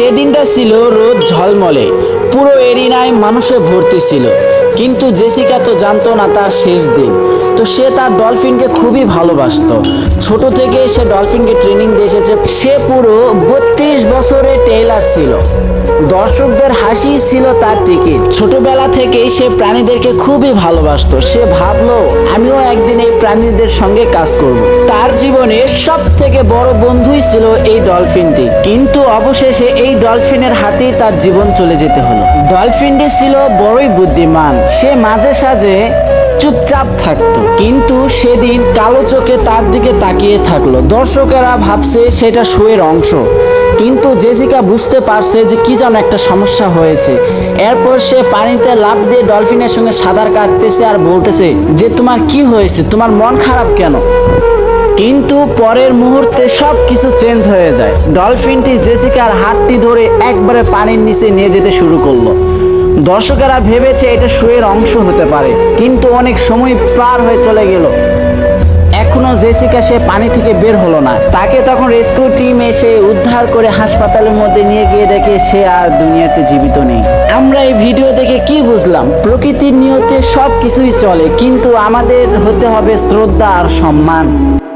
সেদিনটা ছিল রোদ ঝলমলে। পুরো এরিনায় মানুষে ভর্তি ছিল। কিন্তু জেসিকা তো জানতো না তার শেষ দিন। তো সে তার ডলফিনকে খুবই ভালোবাসতো। ছোট থেকে সে ডলফিনকে ট্রেনিং দিয়ে এসেছে। সে পুরো বত্রিশ বছরের টেইলার ছিল। দর্শকদের হাসি ছিল তার টিকিট। ছোটবেলা থেকেই সে প্রাণীদেরকে খুবই ভালোবাসতো। সে ভাবলো, আমিও একদিন এই প্রাণীদের সঙ্গে কাজ করব। তার জীবনে সব থেকে বড় বন্ধুই ছিল এই ডলফিনটি। কিন্তু অবশেষে এই ডলফিনের হাতেই তার জীবন চলে যেতে হলো। ডলফিনটি ছিল বড়ই বুদ্ধিমান। সে মাঝে সাঝে চুপচাপ থাকতো। কিন্তু সেদিন কালো চোখে তার দিকে তাকিয়ে থাকল। দর্শকেরা ভাবছে সেটা শোয়ের অংশ। কিন্তু জেসিকা বুঝতে পারছে যে কি যেন একটা সমস্যা হয়েছে। এরপর সে পানিতে লাফ দিয়ে ডলফিনের সঙ্গে সাঁতার কাটতেছে আর বলতেছে যে, তোমার কি হয়েছে? তোমার মন খারাপ কেন? কিন্তু পরের মুহূর্তে সব কিছু চেঞ্জ হয়ে যায়। ডলফিনটি জেসিকার হাতটি ধরে একবারে পানির নিচে নিয়ে যেতে শুরু করল। দর্শকেরা ভেবেছে এটা শোয়ের অংশ হতে পারে, কিন্তু অনেক সময় পার হয়ে চলে গেল। এখনও জেসিকা সে পানি থেকে বের হলো না। তাকে তখন রেস্কিউ টিম এসে উদ্ধার করে হাসপাতালের মধ্যে নিয়ে গিয়ে দেখে সে আর দুনিয়াতে জীবিত নেই। আমরা এই ভিডিও দেখে কি বুঝলাম? প্রকৃতির নিয়তে সব কিছুই চলে, কিন্তু আমাদের হতে হবে শ্রদ্ধা আর সম্মান।